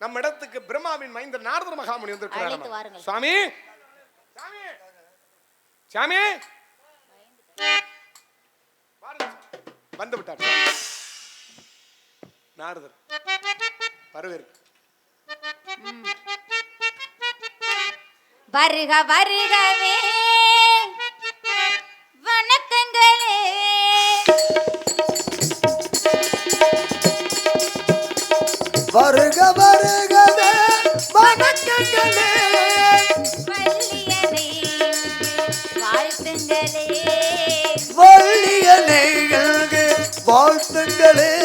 நம்ம இடத்துக்கு பிரம்மாவின் மைந்த நாரத மகாமுனி வந்திருக்கிறார். சுவாமி. சாமி. வந்து விட்டார். நாரதர். வரவேற்கு வருக வருகவே. வருக வருகவே வணக்கங்களே. வாழ்த்துங்களே. வள்ளியனைகளுக்கு வாழ்த்துங்களே.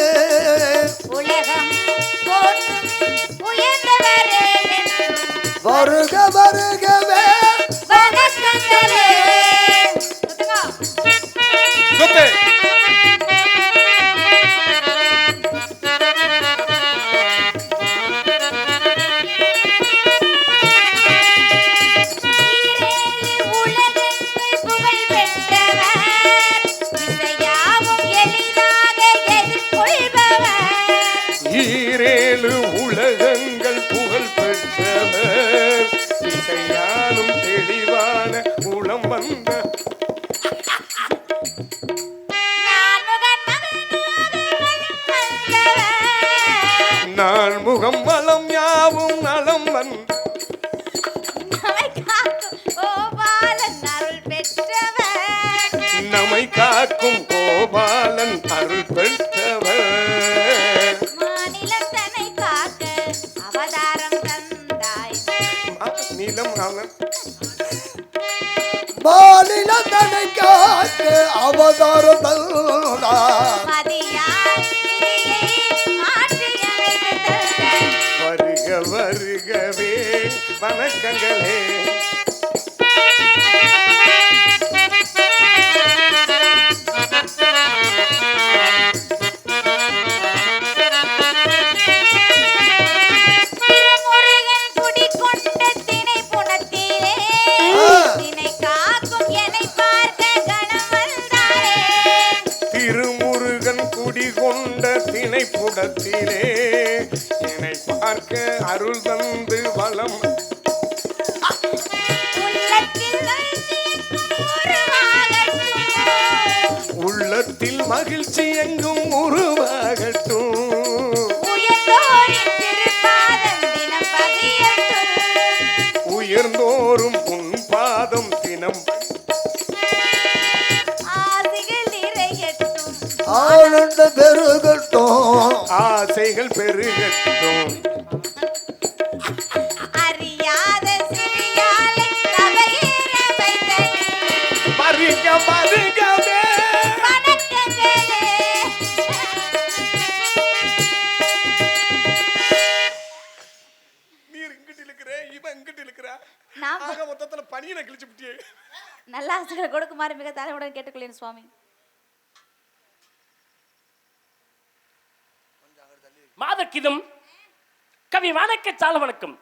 வந்த நம்மை காக்கும் கோபாலன் அருள் பெற்றவர். நம்மை காக்கும் கோபாலன் அருள் பெற்றவர் மாநிலம் தன்னை காக்க அவதாரம் தந்தாய். நிலம் அவன் மாநில தனை காக்க அவதாரம் தந்தார் குடிகொண்ட திணைப்புடத்திலே என்னை பார்க்க அருள் தந்து வளம் மகிழ்ச்சி எங்கும் உருவாகட்டும். உயர்ந்தோறும் உன் பாதம் தினம். ஆனந்த பெருகட்டும் ஆசைகள் பெருகட்டும் இங்கிட்டு இருக்கிற நாம் ஆக மொத்தத்துல பனியனை கிழிச்சு விட்டியே நல்ல ஆசைகளை கொடுக்குமாறு மிக தலைமுடன் கேட்டுக்கொள்ளேன் சுவாமி. மாதர்க்கிதும் கவி வணக்க சால வணக்கம்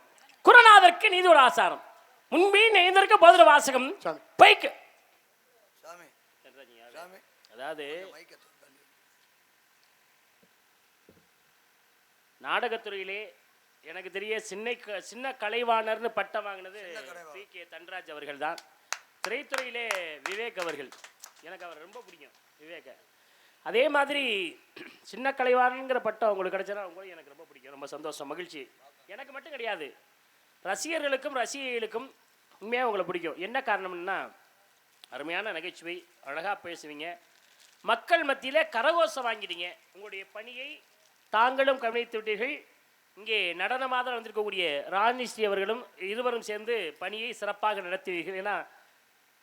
குருநாதருக்கு நீதி ஒரு ஆசாரம். முன்பே நெய்தற்கு போதிர வாசகம். பைக்கு அதாவது நாடகத்துறையிலே எனக்கு தெரிய சின்ன க- சின்ன கலைவாணர்னு பட்டம் வாங்கினது பி கே. தன்ராஜ் அவர்கள் தான் திரைத்துறையிலே விவேக் அவர்கள். எனக்கு அவர் ரொம்ப பிடிக்கும் விவேக அதே மாதிரி சின்ன கலைவாணங்கிற பட்டம் உங்களுக்கு கிடைச்சனா உங்களுக்கு எனக்கு ரொம்ப பிடிக்கும் ரொம்ப சந்தோஷம் மகிழ்ச்சி. எனக்கு மட்டும் கிடையாது. ரசிகர்களுக்கும் ரசிகைகளுக்கும் உண்மையாக உங்களை பிடிக்கும். என்ன காரணம்னா அருமையான நகைச்சுவை அழகாக பேசுவீங்க. மக்கள் மத்தியில் கரகோஷம் வாங்கிட்டீங்க உங்களுடைய பணியை தாங்களும் கவனித்து விட்டீர்கள். இங்கே நடனமாக வந்திருக்கக்கூடிய ராணிஸ்ரீ அவர்களும் இருவரும் சேர்ந்து பணியை சிறப்பாக நடத்துவீர்கள் ஏன்னா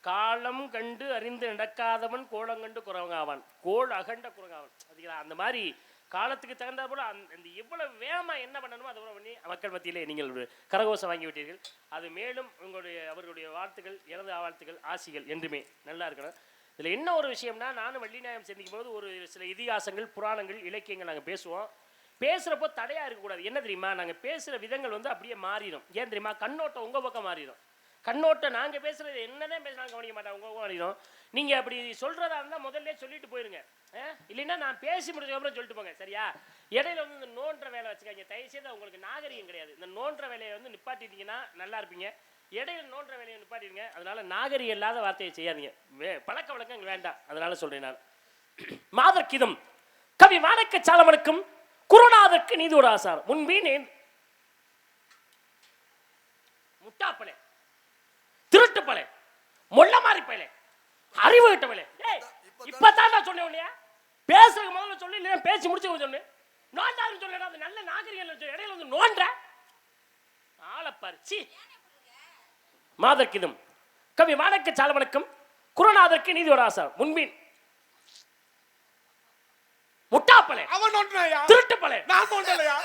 காலம் கண்டு அறிந்து நடக்காதவன் கோலங்கண்டு குரங்காவான். கோல் அகண்ட குரங்காவான். அதுங்களா அந்த மாதிரி காலத்துக்கு தகுந்த போல அந்த எவ்வளவு வேகமா என்ன பண்ணணுமோ அதை பண்ணி மக்கள் மத்தியிலே நீங்கள் ஒரு கரகோஷம் வாங்கி விட்டீர்கள். அது மேலும் உங்களுடைய அவர்களுடைய வாழ்த்துக்கள் எனது வாழ்த்துக்கள் ஆசிகள் என்றுமே நல்லா இருக்கணும். இதில் என்ன ஒரு விஷயம்னா நானும் வள்ளிநாயம் சந்திக்கும் போது ஒரு சில இதிகாசங்கள் புராணங்கள் இலக்கியங்கள் நாங்கள் பேசுவோம். பேசுகிறப்போ தடையாக இருக்கக்கூடாது. என்ன தெரியுமா? நாங்கள் பேசுகிற விதங்கள் வந்து அப்படியே மாறிடும். ஏன் தெரியுமா? கண்ணோட்டம் உங்கள் பக்கம் மாறிடும். கண்ணோட்டம் நாங்கள் பேசுகிறது என்னதான் பேசினாலும் கவனிக்க மாட்டோம் உங்கள் பக்கம் மாறிடும். நீங்கள் அப்படி சொல்கிறதா இருந்தால் முதல்ல சொல்லிட்டு போயிருங்க. இல்லைன்னா நான் பேசி முடிஞ்சதுக்கப்புறம் சொல்லிட்டு போங்க சரியா? இடையில வந்து இந்த நோன்ற வேலை வச்சுக்காங்க தயவுசெய்து உங்களுக்கு நாகரிகம் கிடையாது. இந்த நோன்ற வேலையை வந்து நிப்பாட்டிட்டீங்கன்னா நல்லா இருப்பீங்க. இடையில நோன்ற வேலையை நிப்பாட்டிடுங்க. அதனால நாகரிகம் இல்லாத வார்த்தையை செய்யாதீங்க. பழக்க வழக்கங்கள் வேண்டாம். அதனால சொல்றேன் நான். மாதக்கிதம் கவி மாணக்க சாலமனுக்கும் குருநாதற்கு நீதி ஒரு ஆசாரம் முன்பே திருட்டு திருட்டுப்பளே மொள்ள மாறி பயலே அறிவு கிட்டவளே இப்பதான் நான் சொன்னேன் இல்லையா பேசுறதுக்கு முதல்ல சொல்லி இல்லையா பேசி முடிச்சு சொன்னேன் நோண்டாருன்னு சொல்லேன் அது நல்ல நாகரிகம் இடையில வந்து நோண்ட. ஆளப்பாரு மாதர்க்கிதம் கவி மாணக்க சாலவணக்கம் குருநாதருக்கு நீதி ஒரு ஆசாரம் முன்பின் முட்டாப்பளே அவன் நோண்டினாயா திருட்டுப்பளே நான் நோண்டலையா.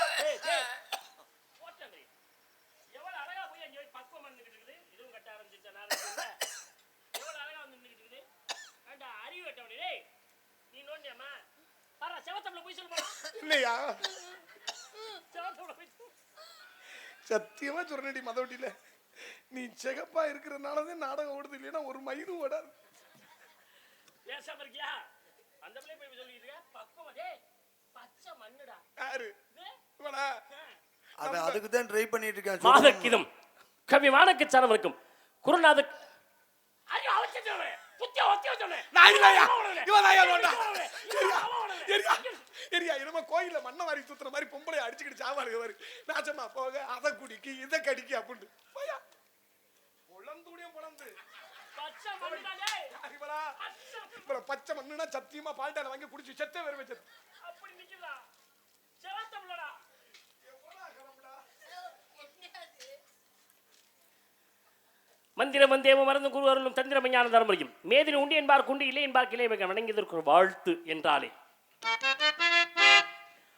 இல்லையா. சத்தியமா சொன்னடி மதவட்டியில. நீ சிகப்பா இருக்கிறதுனாலதான் நாடகம் ஓடுது இல்லைன்னா ஒரு மயிரும் ஓடாது. பேசாம இருக்கியா? அந்த பிள்ளைய போய் இருக்க? பக்குவம். யாரு? இது? இவனா? அவன் அதுக்கு தான் ட்ரை பண்ணிட்டு இருக்கான் சொல்லுங்க. மாதக்கிதம். கவி வானக்கு சாணவனுக்கும் குருநாத ஐயோ அவச்சே புத்திய ஒத்திய சொன்னேன் நான் இல்லையா? அவன் உடனே. இவன் நாயா நோண்டா இவன் உடனே. எரியா அவன் உடனே. எரியா எரியா என்னமோ கோயில்ல மண்ணை வாரி சுத்துற மாதிரி பொம்பளை அடிச்சுக்கிட்டு பாரு. நாச்சம்மா போக அதை குடிக்கு இதை கடிக்கு அப்படின்ட்டு. போயா? பொழந்துடியும் பொழந்து பச்சை மண்ணுடா, டேய். இவளா இவள பச்சை மண்ணுனா சத்தியமா பால்டால வாங்கி குடிச்சு செத்தே வேற வச்சது மந்திரம் வந்தேவ மருந்து குரு அருளும் தந்திரமஞான தர்மரியும் மேதின உண்டு என்பார் குண்டு இல்லை என்பார் கிளை வணங்கியதற்கு வாழ்த்து என்றாலே.